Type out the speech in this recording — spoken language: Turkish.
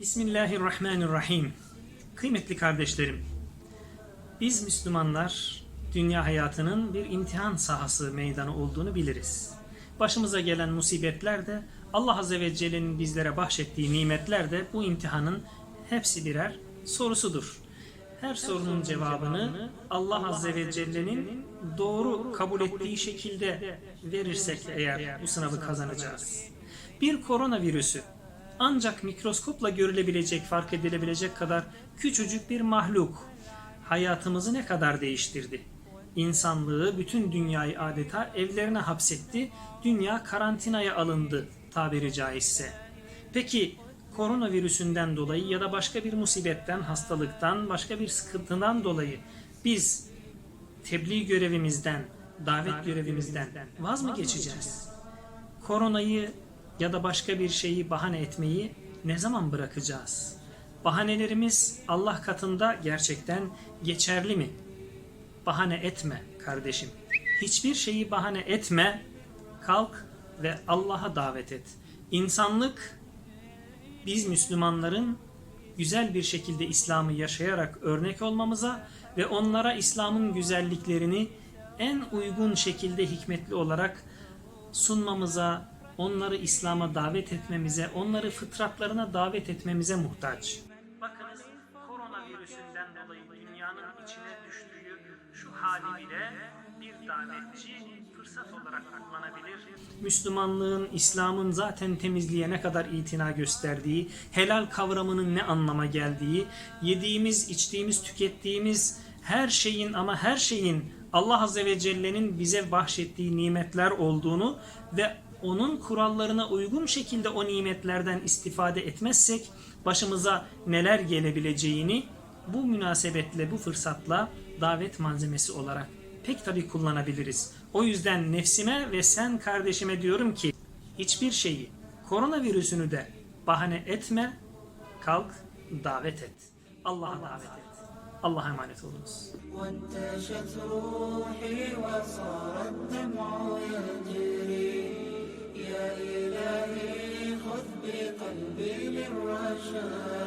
Bismillahirrahmanirrahim. Kıymetli kardeşlerim, biz Müslümanlar dünya hayatının bir imtihan sahası meydanı olduğunu biliriz. Başımıza gelen musibetler de Allah Azze ve Celle'nin bizlere bahşettiği nimetler de bu imtihanın hepsi birer sorusudur. Her sorunun cevabını Allah Azze ve Celle'nin doğru kabul ettiği şekilde verirsek eğer bu sınavı kazanacağız. Bir koronavirüsü ancak mikroskopla görülebilecek, fark edilebilecek kadar küçücük bir mahluk hayatımızı ne kadar değiştirdi? İnsanlığı, bütün dünyayı adeta evlerine hapsetti, dünya karantinaya alındı tabiri caizse. Peki koronavirüsünden dolayı ya da başka bir musibetten, hastalıktan, başka bir sıkıntıdan dolayı biz tebliğ görevimizden, davet görevimizden vaz mı geçeceğiz? Koronayı ya da başka bir şeyi bahane etmeyi ne zaman bırakacağız? Bahanelerimiz Allah katında gerçekten geçerli mi? Bahane etme kardeşim. Hiçbir şeyi bahane etme. Kalk ve Allah'a davet et. İnsanlık biz Müslümanların güzel bir şekilde İslam'ı yaşayarak örnek olmamıza ve onlara İslam'ın güzelliklerini en uygun şekilde hikmetli olarak sunmamıza, onları İslam'a davet etmemize, onları fıtratlarına davet etmemize muhtaç. Bakınız koronavirüsünden dolayı dünyanın içine düştüğü şu hali bile bir davetçi fırsat olarak kullanabilir. Müslümanlığın, İslam'ın zaten temizliğe ne kadar itina gösterdiği, helal kavramının ne anlama geldiği, yediğimiz, içtiğimiz, tükettiğimiz her şeyin ama her şeyin Allah Azze ve Celle'nin bize bahşettiği nimetler olduğunu ve onun kurallarına uygun şekilde o nimetlerden istifade etmezsek başımıza neler gelebileceğini bu münasebetle, bu fırsatla davet malzemesi olarak pek tabii kullanabiliriz. O yüzden nefsime ve sen kardeşime diyorum ki hiçbir şeyi, koronavirüsünü de bahane etme, kalk davet et. Allah'a davet et. Allah'a emanet olunuz. الرشاد